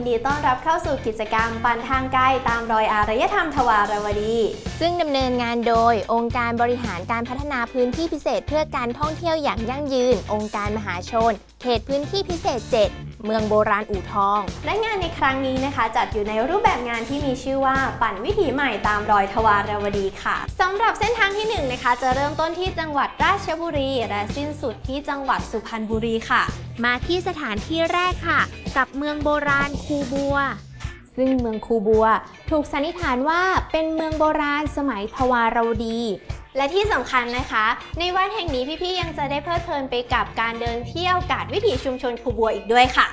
ยินดีต้อนรับเข้าสู่กิจกรรม ปันทางไกลตามรอยอารยธรรมทวารวดี ซึ่งดำเนินงานโดยองค์การบริหารการพัฒนาพื้นที่พิเศษเพื่อการท่องเที่ยวอย่างยั่งยืน องค์การมหาชน เขตพื้นที่พิเศษ 7 เมืองโบราณอู่ทอง และงานในครั้งนี้นะคะ จัดอยู่ในรูปแบบงานที่มีชื่อว่าปั่นวิถีใหม่ตามรอยทวารวดีค่ะสำหรับเส้นทางที่หนึ่งนะคะ จะเริ่มต้นที่จังหวัดราชบุรี และสิ้นสุดที่จังหวัดสุพรรณบุรีค่ะ มาที่สถานที่แรกค่ะ กับเมืองโบราณคูบัวซึ่งเมืองคูบัว ถูกสันนิษฐานว่าเป็นเมืองโบราณสมัยทวารวดี และที่สำคัญนะคะ ในวัดแห่งนี้พี่ๆยังจะได้เพลิดเพลินไปกับการเดินเที่ยวกาดวิถีชุมชนคูบัวอีกด้วยค่ะ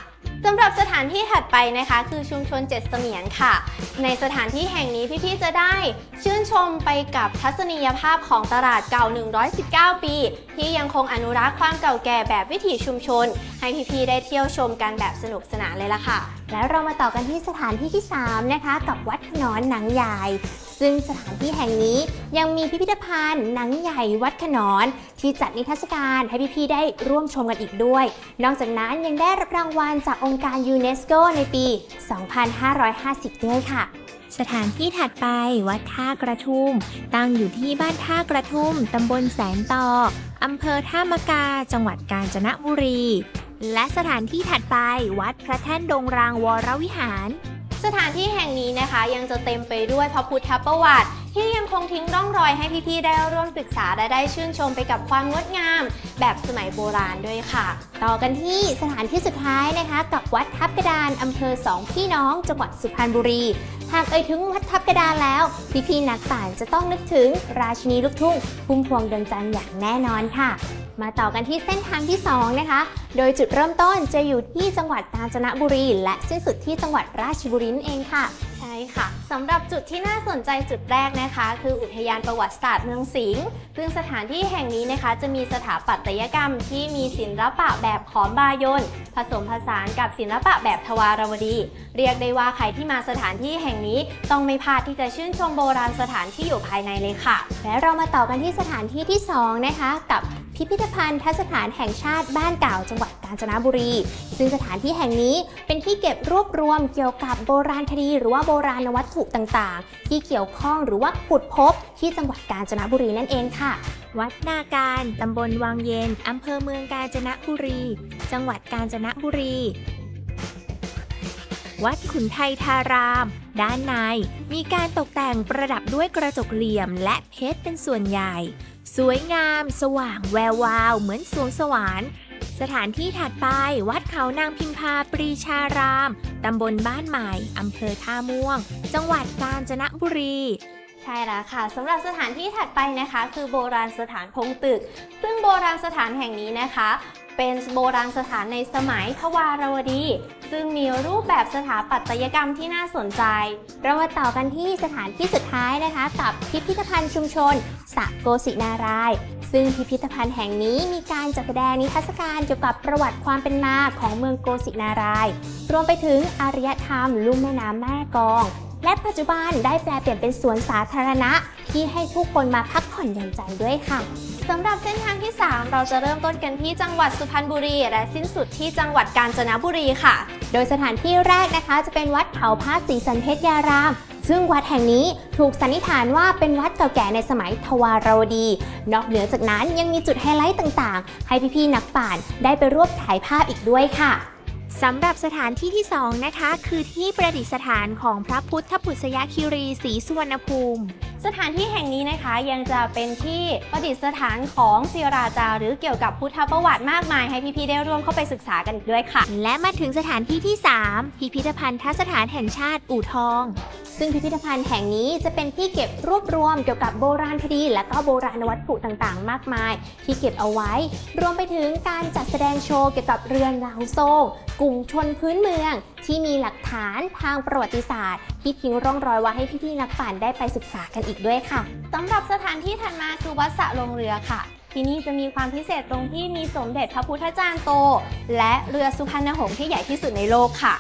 สำหรับสถานที่ถัดไปนะคะคือชุมชนเจ็ดเสมียนค่ะ ในสถานที่แห่งนี้พี่ๆจะได้ชื่นชมไปกับทัศนียภาพของตลาดเก่า 119 ปี ที่ยังคงอนุรักษ์ความเก่าแก่แบบวิถีชุมชน ให้พี่ๆได้เที่ยวชมกันแบบสนุกสนานเลยล่ะค่ะ แล้วเรามาต่อกันที่สถานที่ที่ 3 นะคะ กับวัดขนอนหนังใหญ่ ซึ่งสถานที่แห่งนี้ยังมีพิพิธภัณฑ์หนังใหญ่วัดขนอน ที่จัดนิทรรศการให้พี่ๆได้ร่วมชมกันอีกด้วย นอกจากนั้นยังได้รับรางวัลจากองค์การยูเนสโกในปี 2550 ด้วยค่ะสถานที่ถัดไปวัดท่ากระทุ่ม ตั้งอยู่ที่บ้านท่ากระทุ่ม ตำบลแสนต่อ อำเภอท่ามะกา จังหวัดกาญจนบุรี และสถานที่ถัดไปวัดพระแท่นดงรางวรวิหาร สถานที่แห่งนี้นะคะยังจะเต็มไปด้วยพระพุทธประวัติ ที่ยังคงทิ้งร่องรอยให้พี่ๆได้ร่วมศึกษาและได้ชื่นชมไปกับความงดงาม แบบสมัยโบราณด้วยค่ะ ต่อกันที่สถานที่สุดท้ายนะคะ กับวัดทับกระดานอำเภอสองพี่น้องจังหวัดสุพรรณบุรีหากเอ่ยถึงวัดทับกระดานแล้วพี่ๆนักป่านจะต้องนึกถึงราชินีลูกทุ่งพุ่มพวงดวงจันทร์อย่างแน่นอนค่ะ มาต่อกันที่เส้นทางที่ 2 นะคะ โดยจุดเริ่มต้นจะอยู่ที่จังหวัดกาญจนบุรี และสิ้นสุดที่จังหวัดราชบุรีนั่นเองค่ะ ช่ค่ะสำหรับจุดที่น่าสนใจจุดแรกนะคะ คืออุทยานประวัติศาสตร์เมืองสิงห์ซึ่งสถานที่แห่งนี้นะคะ จะมีสถาปัตยกรรมที่มีศิลปะแบบขอมบายนผสมผสานกับศิลปะแบบทวารวดี เรียกได้ว่าใครที่มาสถานที่แห่งนี้ต้องไม่พลาดที่จะชื่นชมโบราณสถานที่อยู่ภายในเลยค่ะ และเรามาต่อกันที่สถานที่ที่ 2 นะคะ กับพิพิธภัณฑ์ทัศถานแห่งชาติบ้านเก่าจังหวัดกาญจนบุรี ซึ่งสถานที่แห่งนี้เป็นที่เก็บรวบรวมเกี่ยวกับโบราณคดี หรือว่าโบราณวัตถุต่างๆ ที่เกี่ยวข้องหรือว่าขุดพบที่จังหวัดกาญจนบุรีนั่นเองค่ะ วัดนาการ ตำบลวังเย็น อำเภอเมืองกาญจนบุรี จังหวัดกาญจนบุรี วัดขุนไทยทาราม ด้านใน มีการตกแต่งประดับด้วยกระจกเหลี่ยมและเพชรเป็นส่วนใหญ่ สวยงาม สว่างแวววาว เหมือนสวงสวรรค์ สถานที่ถัดไปวัดเขานางพิมพาปรีชาราม ตำบลบ้านใหม่ อำเภอท่าม่วง จังหวัดกาญจนบุรี ใช่แล้วค่ะสำหรับสถานที่ถัดไปนะคะ คือโบราณสถานพงตึก ซึ่งโบราณสถานแห่งนี้นะคะ เป็นโบราณสถานในสมัยทวารวดี ซึ่งมีรูปแบบสถาปัตยกรรมที่น่าสนใจ เรามาต่อกันที่สถานที่สุดท้ายนะคะ กับพิพิธภัณฑ์ชุมชนสระโกสินาราย ซึ่งพิพิธภัณฑ์แห่งนี้มีการจัดแสดงนิทรรศการเกี่ยวกับประวัติความเป็นมาของเมืองโกสินาราย รวมไปถึงอารยธรรมลุ่มแม่น้ำแม่กอง และปัจจุบันได้แปลเปลี่ยนเป็นสวนสาธารณะ ที่ให้ผู้คนมาพักผ่อนหย่อนใจด้วยค่ะสำหรับเส้นทางที่ 3 เราจะเริ่มต้นกันที่จังหวัดสุพรรณบุรี และสิ้นสุดที่จังหวัดกาญจนบุรีค่ะ โดยสถานที่แรกนะคะ จะเป็นวัดเขาพระศรีสันเพชรยาราม ซึ่งวัดแห่งนี้ถูกสันนิษฐานว่าเป็นวัดเก่าแก่ในสมัยทวารวดี นอกเหนือจากนั้นยังมีจุดไฮไลท์ต่างๆ ให้พี่ๆนักป่านได้ไปรวบถ่ายภาพอีกด้วยค่ะสำหรับสถานที่ที่ 2 นะคะ คือที่ประดิษฐานของพระพุทธปุษยคิรีศรีสุวรรณภูมิ สถานที่แห่งนี้นะคะยังจะเป็นที่ประดิษฐานของศิราจารึกหรือเกี่ยวกับพุทธประวัติมากมายให้พี่ๆได้ร่วมเข้าไปศึกษากันอีกด้วยค่ะ และมาถึงสถานที่ที่ 3 พิพิธภัณฑ์ทัศถานแห่งชาติอู่ทอง ซึ่งพิพิธภัณฑ์แห่งนี้จะเป็นที่เก็บรวบรวมเกี่ยวกับโบราณคดีและก็โบราณวัตถุต่างๆ มากมาย ที่เก็บเอาไว้ รวมไปถึงการจัดแสดงโชว์เกี่ยวกับเรือนราวโซ่กลุ่มชนพื้นเมือง ที่มีหลักฐานทางประวัติศาสตร์ที่ทิ้งร่องรอยไว้ให้พี่ๆนักปั่นได้ไปศึกษากันอีกด้วยค่ะสำหรับสถานที่ถัดมาคือวัดสระลงเรือค่ะ ที่นี่จะมีความพิเศษตรงที่มีสมเด็จพระพุทธจารย์โต และเรือสุพรรณหงส์ที่ใหญ่ที่สุดในโลกค่ะ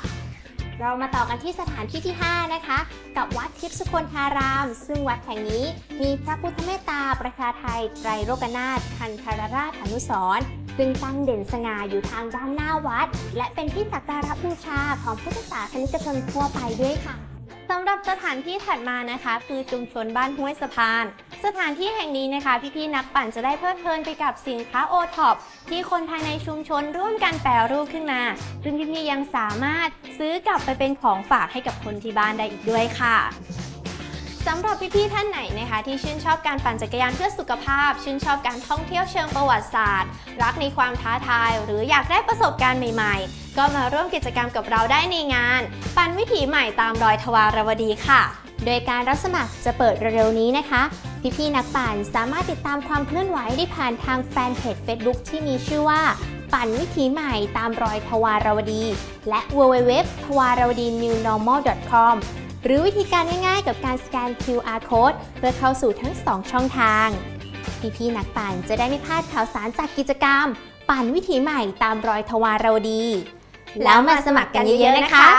เรามาต่อกันที่สถานที่ที่ 5 นะคะ กับวัดทิพย์สุคนธาราม ซึ่งวัดแห่งนี้มีพระพุทธเมตตาประชาไทยไตรโลกนาถคันธารราชอนุสรณ์ซึ่งตั้งเด่นสง่าอยู่ทางด้านหน้าวัด และเป็นที่สักการะบูชาของพุทธศาสนิกชนทั่วไปด้วยค่ะ สำหรับสถานที่ถัดมานะคะ คือชุมชนบ้านห้วยสะพาน สถานที่แห่งนี้นะคะ พี่ๆนักปั่นจะได้เพลิดเพลินไปกับสินค้าโอท็อปที่คนภายในชุมชนร่วมกันแปรรูปขึ้นมาซึ่งพี่ๆยังสามารถซื้อกลับไปเป็นของฝากให้กับคนที่บ้านได้อีกด้วยค่ะสำหรับพี่ๆท่านไหนนะคะ ที่ชื่นชอบการปั่นจักรยานเพื่อสุขภาพ ชื่นชอบการท่องเที่ยวเชิงประวัติศาสตร์ รักในความท้าทาย หรืออยากได้ประสบการณ์ใหม่ๆ ก็มาร่วมกิจกรรมกับเราได้ในงาน ปั่นวิถีใหม่ตามรอยทวารวดีค่ะ โดยการรับสมัครจะเปิดเร็วๆนี้นะคะ พี่ๆนักปั่นสามารถติดตามความเคลื่อนไหวได้ผ่านทางแฟนเพจ Facebook ที่มีชื่อว่าปั่นวิถีใหม่ตามรอยทวารวดี และ www ทวารวดี newnormal.com หรือวิธีการง่ายๆ กับการสแกน QR code เพื่อเข้าสู่ทั้ง 2 ช่องทาง พี่ๆนักปั่นจะได้ไม่พลาดข่าวสารจากกิจกรรม ปั่นวิถีใหม่ตามรอยทวารวดี แล้วมาสมัครกันเยอะๆนะคะ